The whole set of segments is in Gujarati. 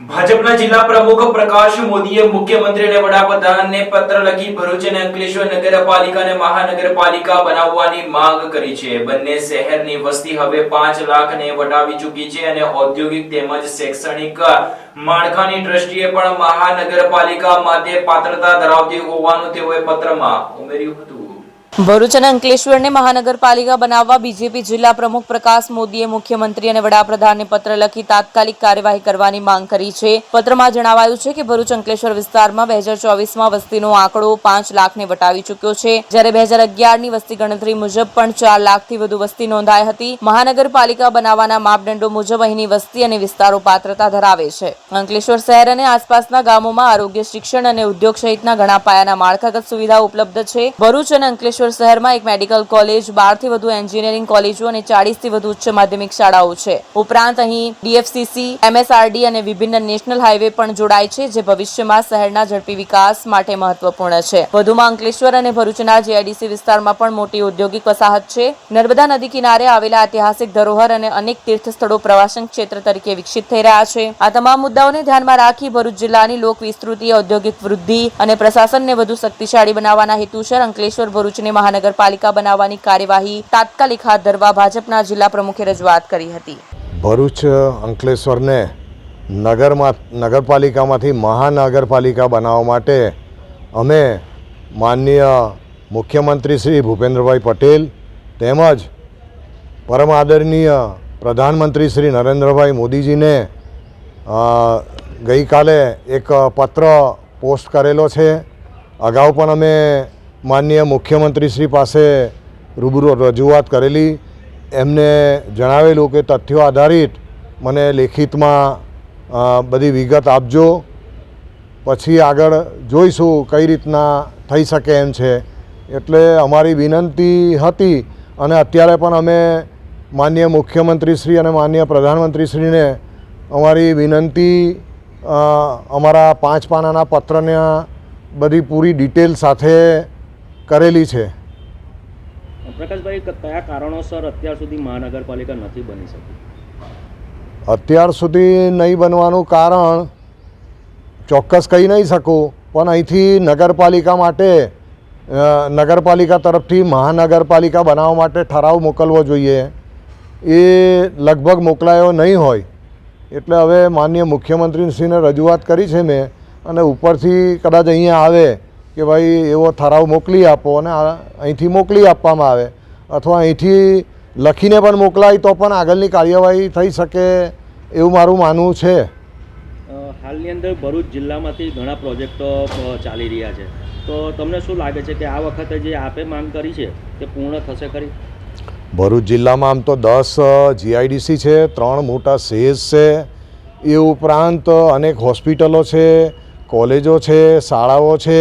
ભાજપના જિલ્લા પ્રમુખ પ્રકાશ મોદીએ મુખ્યમંત્રી વડાપ્રધાનને પત્ર લખી ભરૂચ અને અંકલેશ્વર નગરપાલિકાને મહાનગરપાલિકા બનાવવાની માંગ કરી છે. બંને શહેરની વસ્તી હવે પાંચ લાખને વટાવી ચૂકી છે અને ઔદ્યોગિક તેમજ શૈક્ષણિક માળખાની દ્રષ્ટિએ પણ મહાનગરપાલિકા માટે પાત્રતા ધરાવતી હોવાનું તેઓએ પત્રમાં ઉમેર્યું હતું. ભરૂચ અને અંકલેશ્વરને મહાનગરપાલિકા બનાવવા બીજેપી જિલ્લા પ્રમુખ પ્રકાશ મોદીએ મુખ્યમંત્રી અને વડાપ્રધાનને પત્ર લખી તાત્કાલિક કાર્યવાહી કરવાની માંગ કરી છે. પત્રમાં જણાવાયું છે કે ભરૂચ અંકલેશ્વર વિસ્તારમાં બે હજાર ચોવીસમાં વસ્તીનો આંકડો પાંચ લાખને વટાવી ચૂક્યો છે. જ્યારે બે હજાર અગિયારની વસ્તી ગણતરી મુજબ પણ ચાર લાખથી વધુ વસ્તી નોંધાઈ હતી. મહાનગરપાલિકા બનાવવાના માપદંડો મુજબ અહીંની વસ્તી અને વિસ્તારો પાત્રતા ધરાવે છે. અંકલેશ્વર શહેર અને આસપાસના ગામોમાં આરોગ્ય, શિક્ષણ અને ઉદ્યોગ સહિતના ઘણા પાયાના માળખાગત સુવિધા ઉપલબ્ધ છે. ભરૂચ અને અંકલેશ્વર શહેરમાં એક મેડિકલ કોલેજ, બારથી વધુ એન્જિનિયરિંગ કોલેજો અને ચાળીસથી વધુ ઉચ્ચ માધ્યમિક શાળાઓ છે. ઉપરાંત અહીં ડીએફસીસી, એમએસઆરડી અને વિભિન્ન નેશનલ હાઈવે પણ જોડાય છે, જે ભવિષ્યમાં શહેરના ઝડપી વિકાસ માટે મહત્વપૂર્ણ છે. વધુમાં અંકલેશ્વર અને ભરૂચના જીઆઈડીસી વિસ્તારમાં પણ મોટી ઔદ્યોગિક વસાહત છે. નર્મદા નદી કિનારે આવેલા ઐતિહાસિક ધરોહર અને અનેક તીર્થ સ્થળો પ્રવાસન ક્ષેત્ર તરીકે વિકસિત થઈ રહ્યા છે. આ તમામ મુદ્દાઓને ધ્યાનમાં રાખી ભરૂચ જિલ્લાની લોક વિસ્તૃતિ ઔદ્યોગિક વૃદ્ધિ અને પ્રશાસનને વધુ શક્તિશાળી બનાવવાના હેતુસર અંકલેશ્વર ભરૂચને મહાનગરપાલિકા બનાવવાની કાર્યવાહી તાત્કાલિક હાથ ધરવા ભાજપના જિલ્લા પ્રમુખે રજૂઆત કરી હતી. ભરૂચ અંકલેશ્વરને નગરમાં, નગરપાલિકામાંથી મહાનગરપાલિકા બનાવવા માટે અમે માનનીય મુખ્યમંત્રી શ્રી ભૂપેન્દ્રભાઈ પટેલ તેમજ પરમ આદરણીય પ્રધાનમંત્રી શ્રી નરેન્દ્રભાઈ મોદીજીને ગઈકાલે એક પત્ર પોસ્ટ કરેલો છે. અગાઉ પણ અમે માનનીય મુખ્યમંત્રી શ્રી પાસે રૂબરૂ રજૂઆત કરેલી. એમને જણાવેલું કે તથ્યો આધારિત મને લેખિતમાં બધી વિગત આપજો. પછી આગળ જોઈશું કઈ રીતના થઈ શકે એમ છે. એટલે અમારી વિનંતી હતી અને અત્યારે પણ અમે માનનીય મુખ્યમંત્રીશ્રી અને માનનીય પ્રધાનમંત્રીશ્રીને અમારી વિનંતી અમારા પાંચ પાનાના પત્રના બધી પૂરી ડિટેલ સાથે કરેલી છે. પ્રકાશભાઈ કયા કારણોસર અત્યાર સુધી મહાનગરપાલિકા નથી બની શકી? અત્યાર સુધી નહીં બનવાનું કારણ ચોક્કસ કહી નહીં શકું પણ અહીંથી નગરપાલિકા માટે નગરપાલિકા તરફથી મહાનગરપાલિકા બનાવવા માટે ઠરાવ મોકલવો જોઈએ. એ લગભગ મોકલાયો નહીં હોય. એટલે હવે માનનીય મુખ્યમંત્રીશ્રીને રજૂઆત કરી છે મેં અને ઉપરથી કદાચ અહીંયા આવે કે ભાઈ એવો ઠરાવ મોકલી આપો અને અહીંથી મોકલી આપવામાં આવે. અથવા અહીંથી લખીને પણ મોકલાય તો પણ આગળની કાર્યવાહી થઈ શકે એવું મારું માનવું છે. હાલની અંદર ભરૂચ જિલ્લામાંથી ઘણા પ્રોજેક્ટો ચાલી રહ્યા છે. તો તમને શું લાગે છે કે આ વખતે જે આપે માંગ કરી છે તે પૂર્ણ થશે ખરી? ભરૂચ જિલ્લામાં આમ તો દસ જીઆઈડીસી છે ત્રણ મોટા સેઝ છે એ ઉપરાંત અનેક હોસ્પિટલો છે કોલેજો છે શાળાઓ છે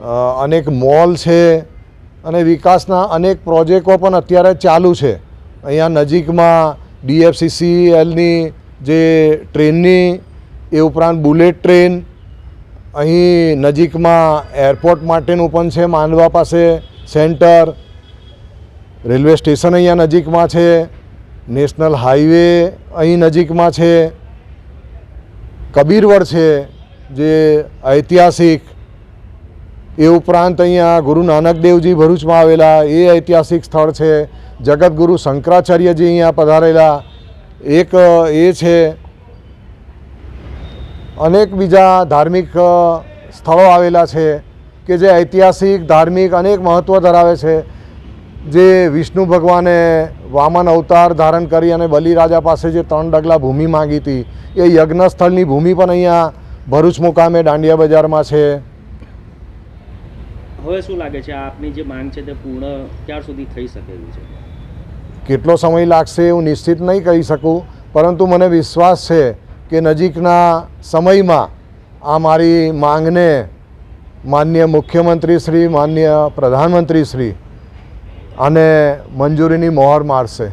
અનેક મોલ છે અને વિકાસના અનેક પ્રોજેક્ટો પણ અત્યારે ચાલુ છે. અહીંયા નજીકમાં ડીએફસીસીએલની જે ટ્રેનની, એ ઉપરાંત બુલેટ ટ્રેન, અહીં નજીકમાં એરપોર્ટ માટેનું પણ છે માંડવા પાસે સેન્ટર, રેલવે સ્ટેશન અહીંયા નજીકમાં છે, નેશનલ હાઈવે અહીં નજીકમાં છે, કબીરવડ છે, જે ઐતિહાસિક એ ઉપરાંત અહીંયા ગુરુ નાનક દેવજી ભરૂચમાં આવેલા, એ ઐતિહાસિક સ્થળ છે. જગતગુરુ શંકરાચાર્યજી અહીંયા પધારેલા. એક એ છે. અનેક બીજા ધાર્મિક સ્થળો આવેલા છે કે જે ઐતિહાસિક, ધાર્મિક અનેક મહત્ત્વ ધરાવે છે. જે વિષ્ણુ ભગવાને વામન અવતાર ધારણ કરી અને બલિરાજા પાસે જે ત્રણ ડગલા ભૂમિ માંગી હતી, એ યજ્ઞ સ્થળની ભૂમિ પણ અહીંયા ભરૂચ મુકામે દાંડિયા બજારમાં છે. હવે શું લાગે છે? આપની જે માંગ છે તે પૂર્ણ ક્યાર સુધી થઈ શકે છે? કેટલો સમય લાગશે એવું નિશ્ચિત નહીં કહી શકું, પરંતુ મને વિશ્વાસ છે કે નજીકના સમયમાં આ મારી માંગને માનનીય મુખ્યમંત્રી શ્રી, માન્ય પ્રધાનમંત્રી શ્રી અને મંજૂરીની મોહર મારશે.